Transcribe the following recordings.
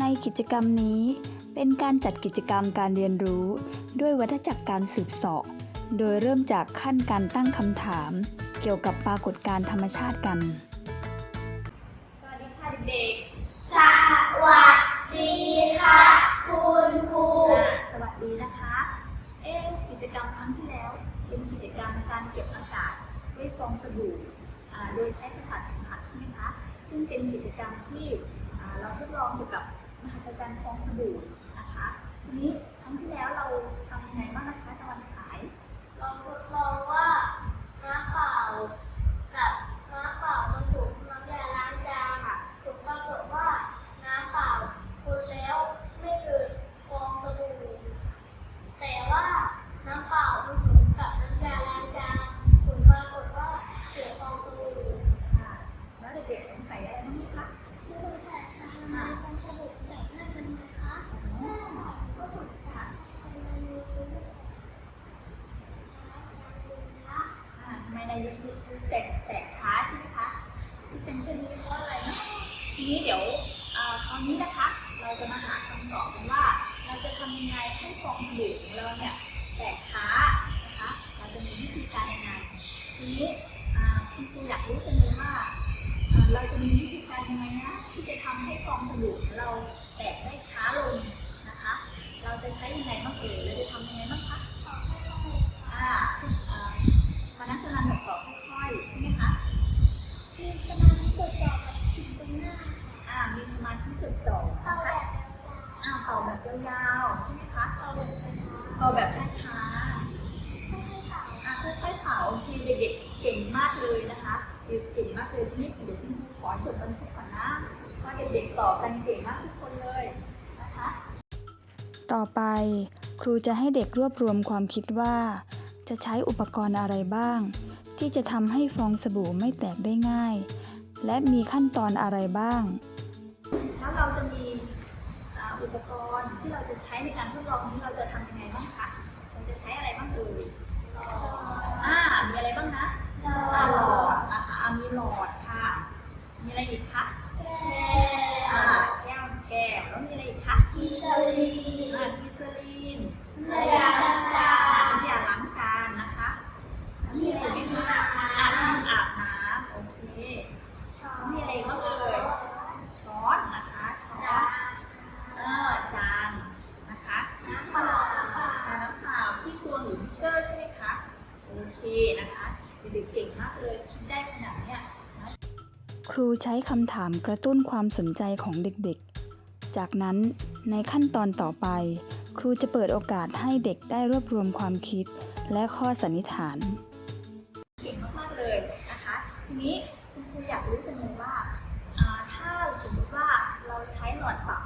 ในกิจกรรมนี้ เป็นการจัดกิจกรรมการเรียนรู้ ด้วยวัฏจักรการสืบเสาะโดยเริ่มจากขั้นการตั้งคำถาม เกี่ยวกับปรากฏการณ์ธรรมชาติกัน รู้จังเลยว่าอ่าเราจะมี จะให้เด็กรวบรวมความคิดว่า จะใช้อุปกรณ์อะไรบ้าง ที่จะทำให้ฟองสบู่ไม่แตกได้ง่าย และมีขั้นตอนอะไรบ้าง แล้วเราจะมีอ่าอุปกรณ์ที่เราจะใช้ในการทดลองนี้เราจะทำยังไงบ้างคะเราจะใช้อะไรบ้างเอ่ยอ่ามีอะไรบ้างนะเราอ่าหลอดนะคะอ่ามีหลอดค่ะ มีอะไรอีกคะแก้อ่าวแก้วแก้วแล้วมีอะไรอีกคะกีซาลีอ่ากิซาลี นน้ำยาล้างจานน้ำยาล้างจานนะคะมีอะไรอีกไหมคะอ่าน้ำอาบน้ำโอเคนมีอะไรกบ้างเอ่ยช้อนนะคะช้อนเออจานนะคะน้ำเปล่าน้ำเปล่าที่ตวงหรือมิเตอร์ใช่ไหมคะโอเคนะคะเด็กๆเก่งมากเลยคิดได้ขนาดเนี้ยครูใช้คำถามกระตุ้นความสนใจของเด็กๆ จากนั้นในขั้นตอนต่อไป ครูจะเปิดโอกาสให้เด็กได้รวบรวมความคิด และข้อสันนิษฐาน เก่งมากๆเลยนะคะทีนี้คุณครูอยากรู้จังเลยว่าถ้าสมมติว่าเราใช้หลอดเป่า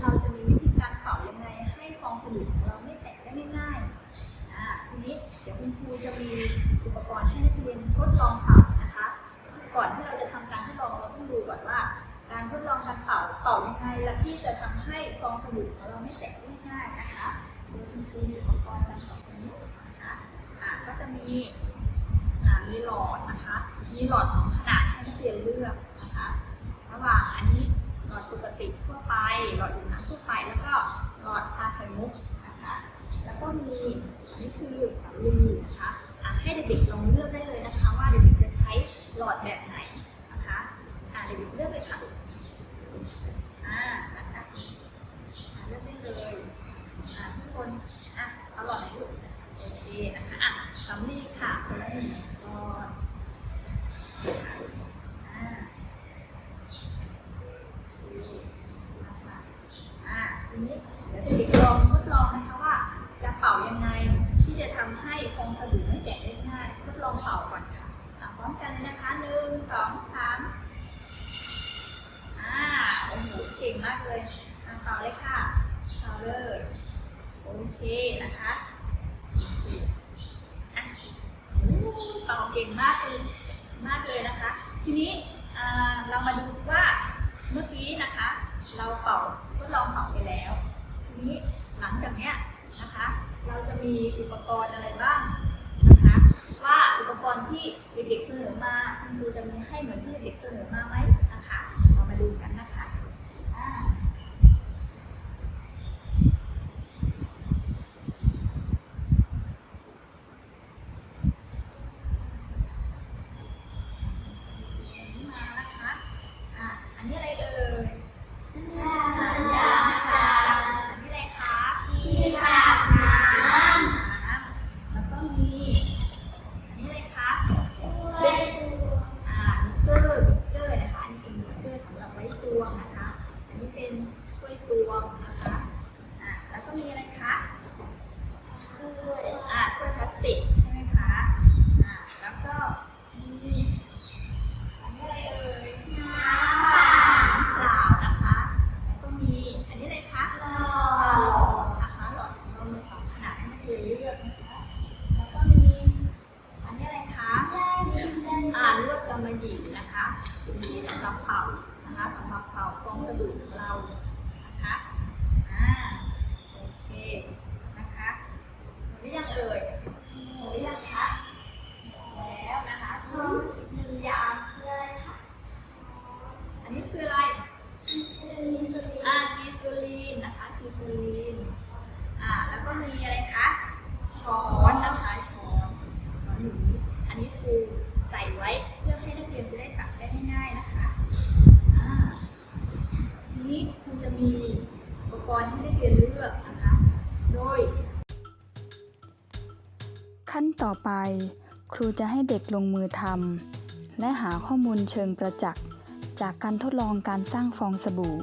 เราจะมีวิธีการเป่ายังไงให้ฟองสบู่ของเราไม่แตกได้ง่ายๆทีนี้เดี๋ยวคุณครูจะมีอุปกรณ์ให้นักเรียนทดลองเป่านะคะ ก่อนที่เราจะทำการทดลองเราต้องดูก่อนว่า การทดลองการเป่าเป่ายังไงและที่จะทำให้ฟองสบู่ของเราไม่แตกได้ง่ายนะคะโดยคุณครูมีอุปกรณ์การเป่าตรงนี้นะคะอ่าก็จะมี อ่ามีหลอดนะคะ มีหลอดสองขนาดให้นักเรียนเลือกนะคะ ระหว่างอันนี้หลอดปกติทั่วไป หลอดดูดน้ำทั่วไป แล้วก็หลอดชาไข่มุกนะคะ แล้วก็มีอันนี้คือสำลีนะคะอะให้เด็กๆลองเลือกได้เลยนะคะ ว่าเด็กๆจะใช้หลอดแบบไหนนะคะอะเด็กๆเลือกเลยค่ะอ่านะคะอะเลือกได้เลยอะทุกคนอะเอาหลอดไหนลูกโอเคนะคะอะสำลีค่ะคนละหนึ่งหลอดอ่า อ่าทีนี้เดี๋ยวเด็กๆลองทดลองนะคะว่าจะเป่ายังไงที่จะทำให้ฟองสบู่ไม่แตกได้ง่ายทดลองเป่าก่อนค่ะอะพร้อมกันเลยนะคะหนึ่งสองสามอ่าโอ้โหเก่งมากเลยอะเป่าเลยค่ะเป่าเลยโอเคนะคะโอเคอะโอ้เป่าเก่งมากเลยมากเลยนะคะ ทีนี้เรามาดูว่าเมื่อกี้นะคะ เราเป่าทดลองเป่าไปแล้ว ทีนี้หลังจากเนี้ยนะคะ เราจะมีอุปกรณ์อะไรบ้างนะคะ ว่าอุปกรณ์ที่เด็กๆเสนอมาคุณครูจะมีให้เหมือนที่เด็กเสนอมาไหมนะคะ เรามาดูกัน อไป ครูจะให้เด็กลงมือทำและหาข้อมูลเชิงประจักษ์ จากการทดลองการสร้างฟองสบู่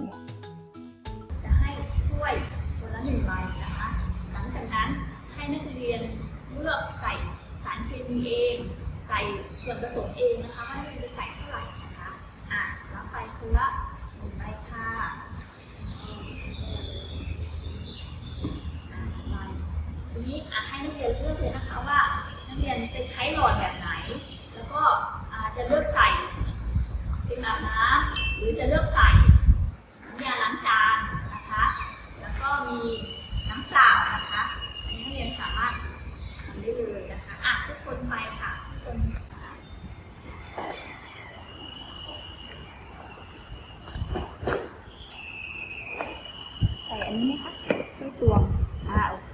จะให้ถ้วยคนละหนึ่งใบนะคะ หลังจากนั้นให้นักเรียนเลือกใส่สารเคมีเอง ใส่ส่วนผสมเองนะคะว่านักเรียนจะใส่เท่าไหร่นะคะอะรับไปคนละหนึ่งใบค่ะทีนี้อะให้นักเรียนเลือกเลยนะคะว่า นักเรียนจะใช้หลอดแบบไหน แล้วก็จะเลือกใส่เป็นแบบน้ำหรือจะเลือกใส่น้ำยาล้างจานนะคะ แล้วก็มีน้ำเปล่านะคะ อันนี้นักเรียนสามารถทำได้เลยนะคะ อะทุกคนไปค่ะทุกคนใส่อันนี้ไหมคะไม่ตวง อ่าโอเค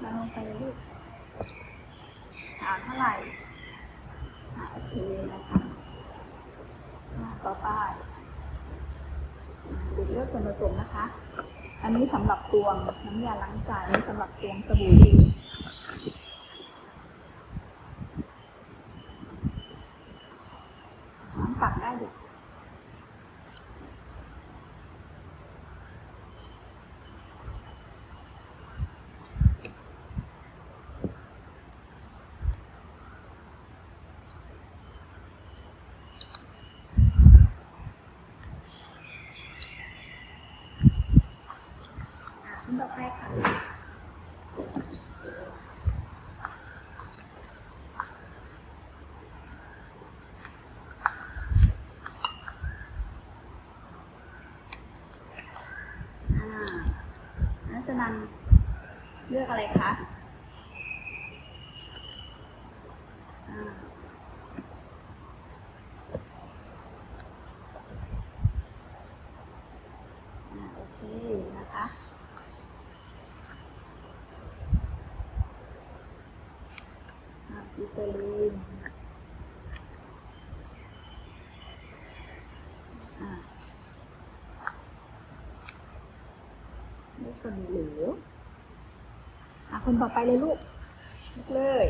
เราลงไปเลยลูกอ่าเท่าไหร่ อ่าโอเคนะคะ อ่าต่อไปดูเลือกส่วนผสมนะคะ อันนี้ สำหรับตวงน้ำยาล้างจานนี้สำหรับตวงสบู่ดีช้อนตักได้เลยขั้นต่อไปค่ะอ่านั สนันเลือกอะไรคะอ่าโอเคนะคะอ่ากิเซลีนอ่าเลือก สบู่เหลวอะคนต่อไปเลยลูกเลือกเลย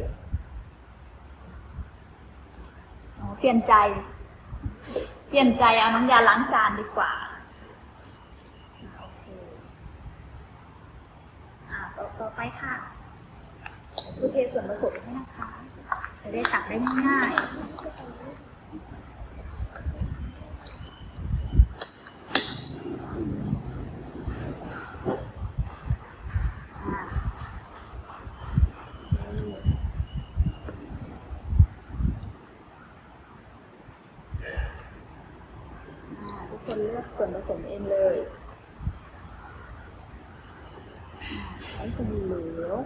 เปลี่ยนใจ เปลี่ยนใจเอาน้ำยาล้างจานดีกว่า โอเค อ่าต่อต่อไปค่ะดูเทส่วนผสมให้นะคะ จะได้ตักได้ง่ายๆอ่าโอเคอ่าทุกคนเลือก ส่วนผสมเองเลยใช้สบู่เหลว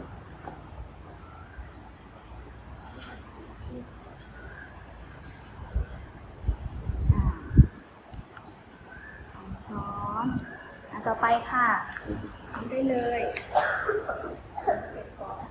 สองช้อน อันต่อไปค่ะทำได้เลยเก็บก่อน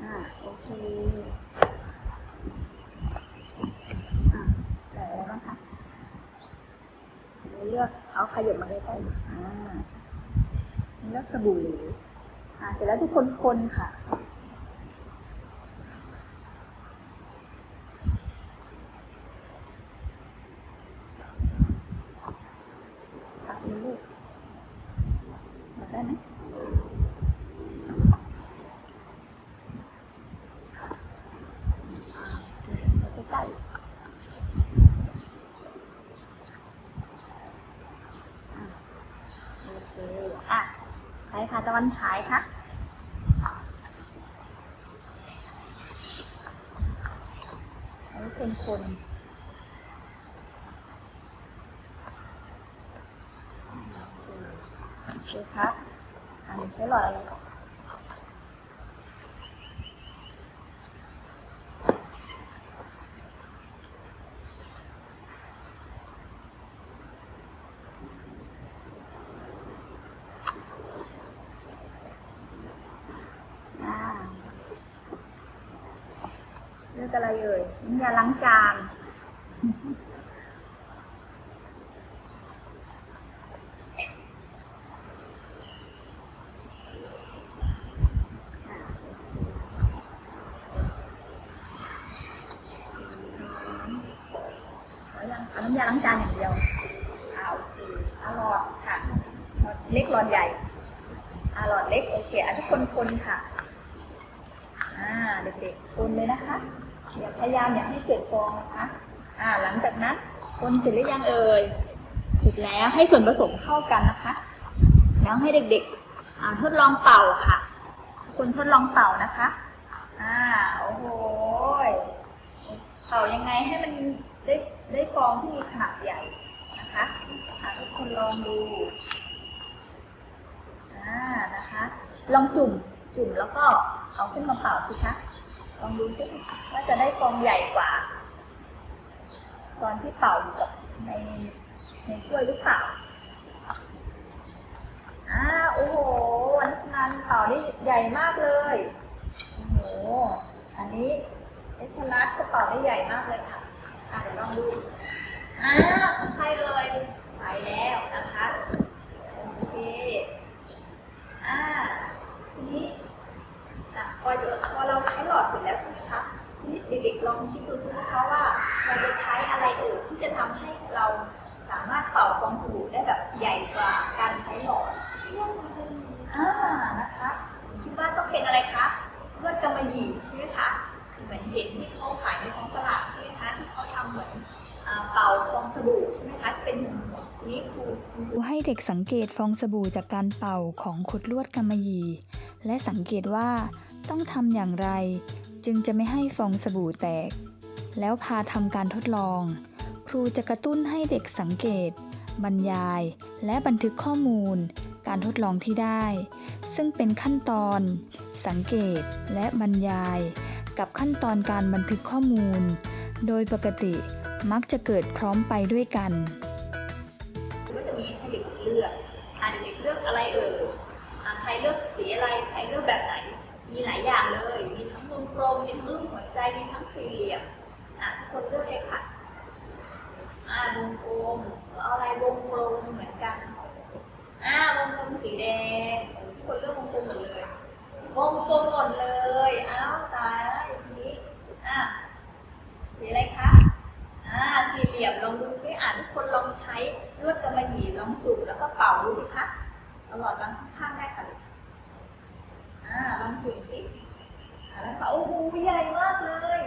อ่าโอเคอ่าใส่อะไรบ้างคะเลือกเอา ขยับมาใกล้ๆอ่าแล้วสบู่เหลวอ่าเสร็จแล้วทุกคนคนค่ะ ตักเลยลูกตักได้ไหมเอาใกล้ๆอะ อะ อนฉายคะอันนี้เป็นคนโอเคครับอันนี้ใช้หลอดอะไรก่อนอ่าเลือกอะไรเอ่ยน้ำยา ล้างจานเอายังอาน้ำยาล้างจานอย่างเดียวเอาโอเอาหลอดค่ะหลอดเล็กหลอดใหญ่อาหลอดเล็กโอเคอะทุกคนคนค่ะ อ่าเด็กๆคนเลยนะคะ อย่าพยายามอย่าให้เกิดฟองนะคะอ่าหลังจากนั้นคนเสร็จหรือยังเอ่ยเสร็จแล้วให้ส่วนผสมเข้ากันนะคะ แล้วให้เด็กๆอ่าทดลองเป่าค่ะ คนทดลองเป่านะคะอ่าโอ้โหยเป่ายังไงให้มันได้ได้ฟองที่มีขนาดใหญ่นะคะอะทุกคนลองดูอ่านะคะ ลองจุ่มจุ่มแล้วก็เอาขึ้นมาเป่าสิคะ ลองดูสิว่าจะได้ฟองใหญ่กว่า ตอนที่เป่าอยู่กับในในถ้วยหรือเปล่าอ่าโอ้โหวันนั้นเป่านี่ใหญ่มากเลยโอ้โหอันนี้เอชลัดกระเป๋าได้ใหญ่มากเลยค่ะอะเดี๋ยวลองดูอ่าใครเลยไปแล้วนะคะโอเคอ่าทีนี้อะพอเยอเราใช้ หลอดเสร็จแล้วใช่ไหมคะทีนี้เด็กๆลองคิดดูสิคะว่าเราจะใช้อะไรเอ่ยที่จะทำให้เราสามารถเป่าฟองสบู่ได้แบบใหญ่กว่าการใช้หลอดอ่านะคะคิดว่าต้องเป็นอะไรคะลวดกำมะหยี่ใช่ไหมคะเหมือนเห็นที่เขาขายในท้องตลาดใช่ไหมคะที่เขาทำเหมือนอ่าเป่าฟองสบู่ใช่ไหมคะที่เป็นหัวๆนี่คือครู ให้เด็กสังเกตฟองสบู่จากการเป่าของขดลวดกำมะหยี่ และสังเกตว่าต้องทำอย่างไร จึงจะไม่ให้ฟองสบู่แตก แล้วพาทำการทดลอง ครูจะกระตุ้นให้เด็กสังเกต บรรยาย และบันทึกข้อมูล การทดลองที่ได้ ซึ่งเป็นขั้นตอน สังเกตและบรรยาย กับขั้นตอนการบันทึกข้อมูล โดยปกติมักจะเกิดพร้อมไปด้วยกัน ก็จะมีให้เด็กเลือกอ่าเด็กๆเลือกอะไรเอ่ยอ่าใครเลือกสีอะไร ใครเลือกแบบไหน มีหลายอย่างเลย มีทั้งวงกลม มีทั้งรูปหัวใจ มีทั้งสี่เหลี่ยม อะทุกคนเลือกเลยค่ะ อ่าวงกลมเอาอะไรวงกลมเหมือนกัน อ่าวงกลม สีแดงทุกคนเลือกวงกลมหมดเลย วงกลมหมดเลย อ้าวตายแล้วทีนี้ อะสีอะไรคะ อ่าสี่เหลี่ยมลองดูซิอ่านทุกคนลองใช้ลวดกำมะหยี่ลองจุ่มแล้วก็เป่าดูสิคะเอาหลอดวางข้างๆได้ค่ะลูกอ่าลองจุ่มสิอ่าแล้วเป่าโอ้โหใหญ่มากเลย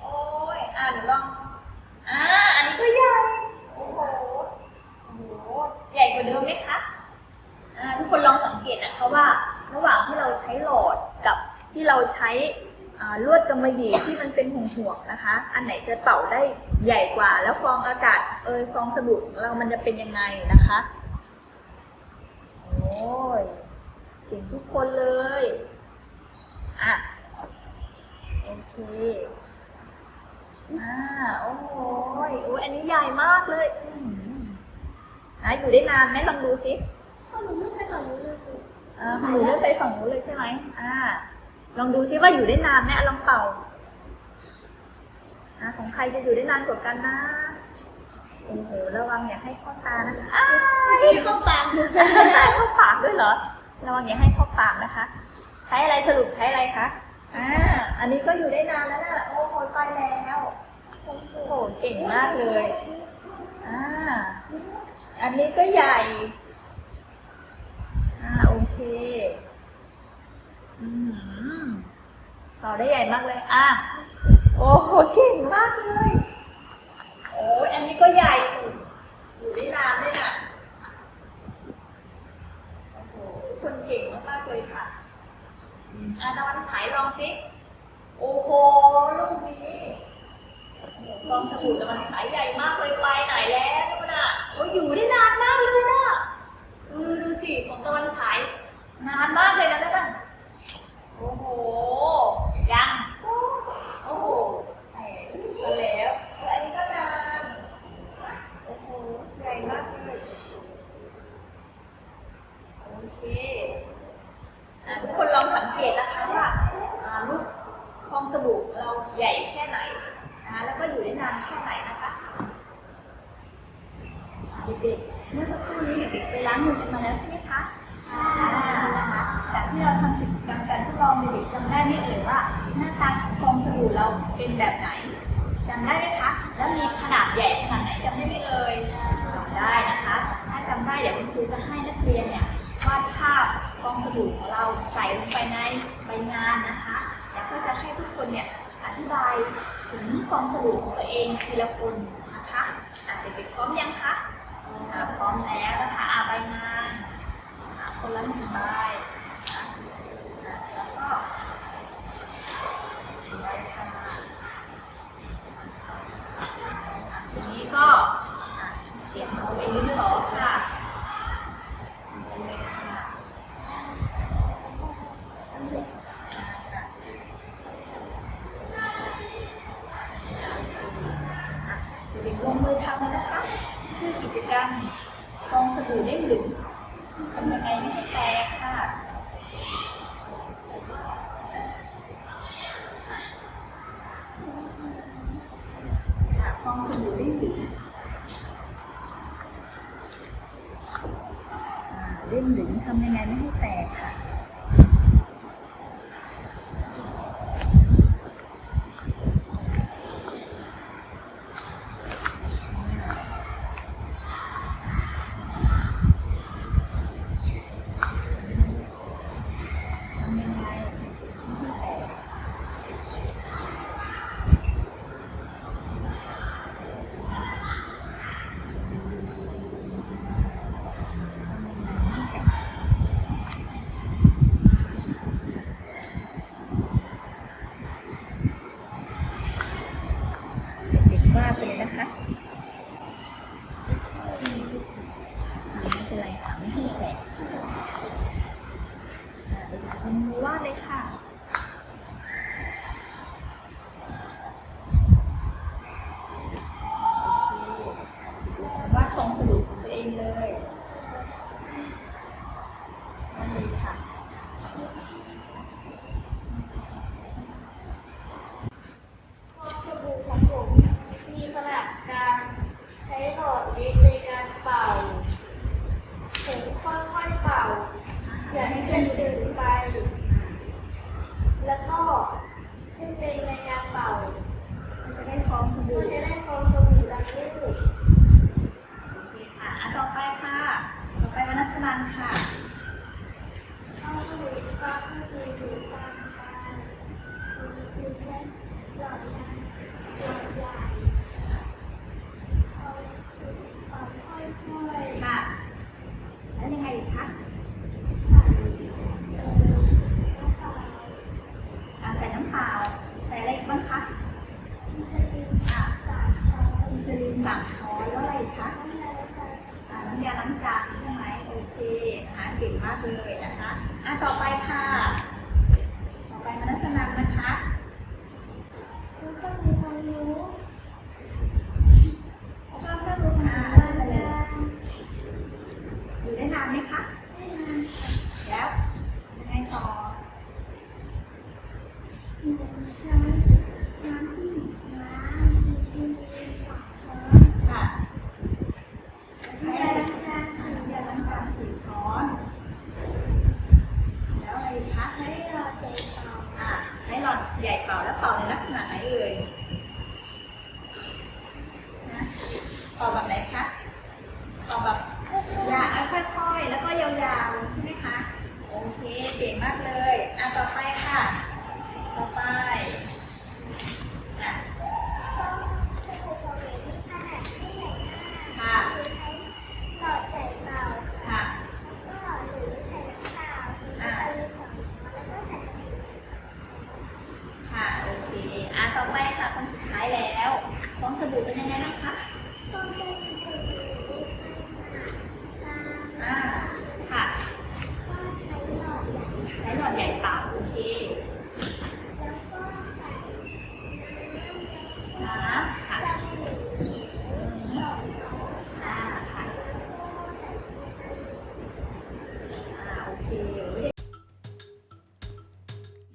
โอ้ยอ่าเดี๋ยวลองอ่าอันนี้ก็ใหญ่โอ้โหโอ้โหใหญ่กว่าเดิมไหมคะอ่าทุกคนลองสังเกตนะคะว่า ระหว่างที่เราใช้หลอดกับที่เราใช้ อ่าลวดกำมะหยี่ที่มันเป็นห่วงๆนะคะ อันไหนจะเป่าได้ใหญ่กว่า แล้วฟองอากาศเอยฟองสบู่ของเรามันจะเป็นยังไงนะคะโอ้ยเก่งทุกคนเลยอะโอเคอ่าโอ้โหยโอ้ยอันนี้ใหญ่มากเลยอืมอะอยู่ได้นานไหมลองดูสิก็หนูไม่เคยสอนหนูเลยสิอ่าของหนูเลื่อนไปฝั่งนู้นเลยใช่ไหมอ่าลองดูซิว่าอยู่ได้นานไหมอะลองเป่า อ่าของใครจะอยู่ได้นานกว่ากันนะโอ้โหระวังอย่าให้เข้าตานะคะอ้ายพี่เข้าปากเข้าปากด้วยเหรอระวังอย่าให้เข้าปากนะคะ ใช้อะไรสรุปใช้อะไรคะอ่าอันนี้ก็อยู่ได้นานแล้วนะโอ้โหไปแล้วโอ้โหเก่งมากเลยอ่าอันนี้ก็ใหญ่อ่าโอเคอืมต่อได้ใหญ่มากเลยอะ โอ้โหเก่งมากเลย เด็กๆ เมื่อสักครู่นี้เด็กๆไปล้างมือกันมาแล้วใช่ไหมคะใช่นะคะจากที่เราทำกิจกรรมกันทดลองเด็กๆจำได้ไหมเอ่ยว่า หน้าตาของฟองสบู่เราเป็นแบบไหนจำได้ไหมคะ แล้วมีขนาดใหญ่ขนาดไหนจำได้ไหมเอ่ยจำได้นะคะ ถ้าจำได้เดี๋ยวคุณครูจะให้นักเรียนเนี่ยวาดภาพฟองสบู่ของเราใส่ลงไปในใบงานนะคะ แล้วก็จะให้ทุกคนเนี่ยอธิบายถึงฟองสบู่ของตัวเองทีละคนนะคะเด็กๆพร้อมยังคะ พร้อมแล้วนะคะอาใบมาคนละหนึ่งใบ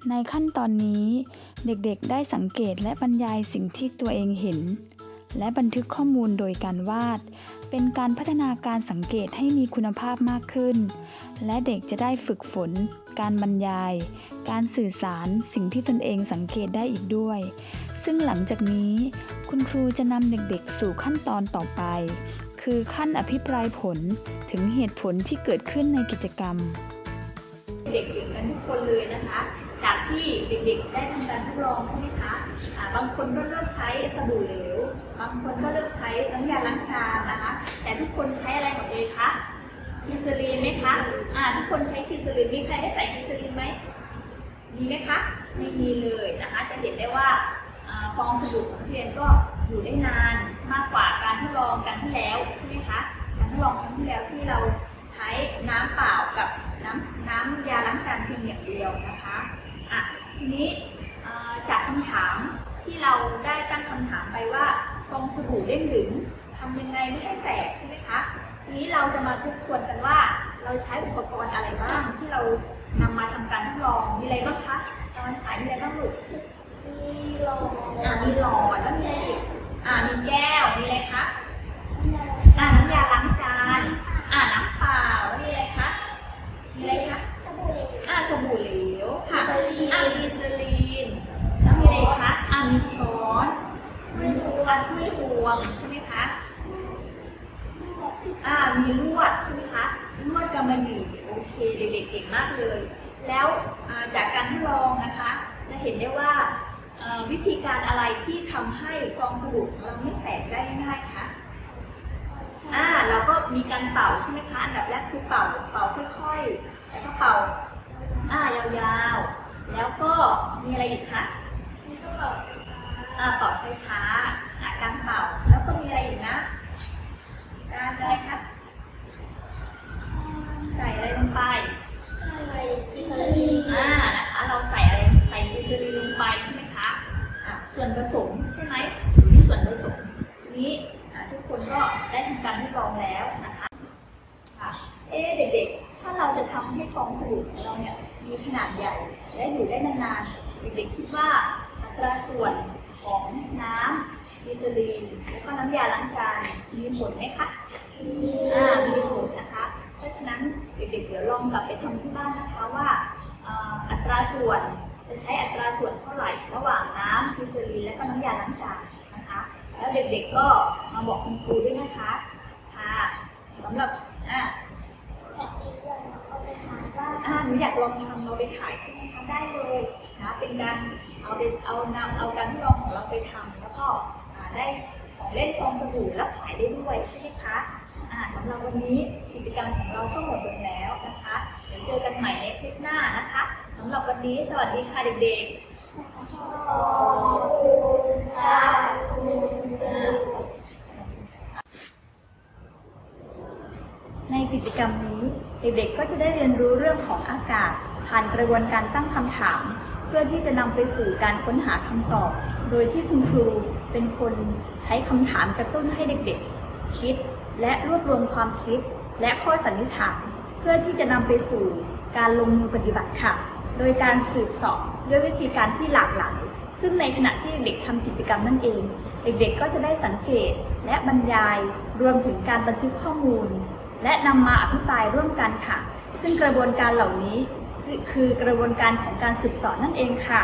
ในขั้นตอนนี้เด็กๆได้สังเกตและบรรยายสิ่งที่ตัวเองเห็น และบันทึกข้อมูลโดยการวาด เป็นการพัฒนาการสังเกตให้มีคุณภาพมากขึ้น และเด็กจะได้ฝึกฝน การบรรยาย การสื่อสารสิ่งที่ตนเองสังเกตได้อีกด้วย ซึ่งหลังจากนี้ คุณครูจะนำเด็กๆ สู่ขั้นตอนต่อไป คือขั้นอภิปรายผลถึงเหตุผลที่เกิดขึ้นในกิจกรรม เด็กเก่งกันทุกคนเลยนะคะ จากที่เด็กๆ ได้ทำการทดลองใช่ไหมคะบางคนก็เลือกใช้สบู่เหลว บางคนก็เลือกใช้น้ำยาล้างจานนะคะ แต่ทุกคนใช้อะไรหมดเลยคะกิซลีนไหมคะอ่าทุกคนใช้กิซลีนมีใครได้ใส่กิซลีนไหมมีไหมคะ ไม่มีเลยนะคะ จะเห็นได้ว่าฟองสบู่ของเรียนก็อยู่ได้นานมากกว่าการทดลองกันที่แล้วใช่ไหมคะ การทดลองครั้งที่แล้วที่เราใช้น้ำเปล่ากับน้ำน้ำยาล้างจานเพียงอย่างเดียวนะคะ ทีนี้อ่าจากคำถามที่เราได้ตั้งคำถามไปว่าฟองสบู่เด้งดึงทำยังไงไม่ให้แตกใช่ไหมคะทีนี้เราจะมาทบทวนกันว่า เราใช้อุปกรณ์อะไรบ้างที่เรานำมาทำการทดลองมีอะไรบ้างคะตอนสายมีอะไรบ้างลูกมีโลอ่ามีหลอดแล้วมีอะไรอีกอ่ามีแก้วมีอะไรคะอ่าน้ำยาล้างจานอ่าน้ำเปล่าแล้วมีอะไรคะมีอะไรคะสบู่เหลวอ่าสบู่เหลวค่ะ กิซลีอิสลีน แล้วมีอะไรคะอ่ามีช้อนมีถ้วยตวงใช่ไหมคะ อ่า มีลวดใช่ไหมคะ ลวดกำมะหยี่โอเค เด็กๆเก่งมากเลย แล้วจากการทดลองนะคะ จะเห็นได้ว่าวิธีการอะไรที่ทำให้ฟองสบู่เราไม่แตกได้ง่ายๆคะอ่าเราก็มีการเป่าใช่ไหมคะ อันดับแรกคือเป่า เป่าค่อยๆ แล้วก็เป่า อ่ายาวๆ แล้วก็มีอะไรอีกคะมีกระเป๋าอ่าเป่าช้าๆอ่าการเป่า แล้วก็มีอะไรอีกนะ การอะไรคะใส่อะไรลงไปใส่กิซลีนอ่านะคะ เราใส่อะไรใส่กิซลีนลงไปใช่ไหมคะอะส่วนผสมใช่ไหมอยู่ที่ส่วนผสมนี้อะทุกคนก็ได้ทำการทดลองแล้วนะคะ ค่ะ เอ๊ะเด็กๆถ้า เราจะทำให้ฟองสบู่ของเราเนี่ยมีขนาดใหญ่และอยู่ได้นานๆเด็กๆคิดว่าอัตราส่วนของน้ำกิซลีนแล้วก็น้ำยาล้างจานมีผลไหมคะอ่ามีผลนะคะ เพราะฉะนั้นเด็กๆเดี๋ยวลองกลับไปทำที่บ้านนะคะว่าอัตราส่วนจะใช้อัตราส่วนเท่าไหร่ ระหว่างน้ำกิซลีนและก็น้ำยาล้างจานนะคะ แล้วเด็กๆก็มาบอกคุณครูด้วยนะคะค่ะสำหรับอ่า แบบนี้เลยเอาไปขายบ้าน อ่า หนูอยากลองทำเราไปขายใช่ไหมคะได้เลยนะเป็นการเอาไปเอานำเอาการทดลองของเราไปทำแล้วก็ได้ของเล่นฟองสบู่แล้วขายได้ด้วยใช่ไหมคะสำหรับวันนี้กิจกรรมของเราก็หมดลงแล้วนะคะเดี๋ยวเจอกันใหม่ในคลิปหน้านะคะสำหรับวันนี้สวัสดีค่ะเด็กๆขอบคุณค่ะในกิจกรรมนี้ เด็กๆก็จะได้เรียนรู้เรื่องของอากาศ ผ่านกระบวนการตั้งคำถาม เพื่อที่จะนำไปสู่การค้นหาคำตอบ โดยที่คุณครูเป็นคนใช้คำถามกระตุ้นให้เด็กๆ คิด และรวบรวมความคิด และข้อสันนิษฐาน เพื่อที่จะนำไปสู่การลงมือปฏิบัติค่ะ โดยการสืบสอบด้วยวิธีการที่หลากหลายซึ่งในขณะที่เด็กทำกิจกรรมนั่นเอง เด็กๆ ก็จะได้สังเกตและบรรยาย รวมถึงการบันทึกข้อมูล และนำมาอภิปรายร่วมกันค่ะ ซึ่งกระบวนการเหล่านี้คือกระบวนการของการสืบสอนนั่นเองค่ะ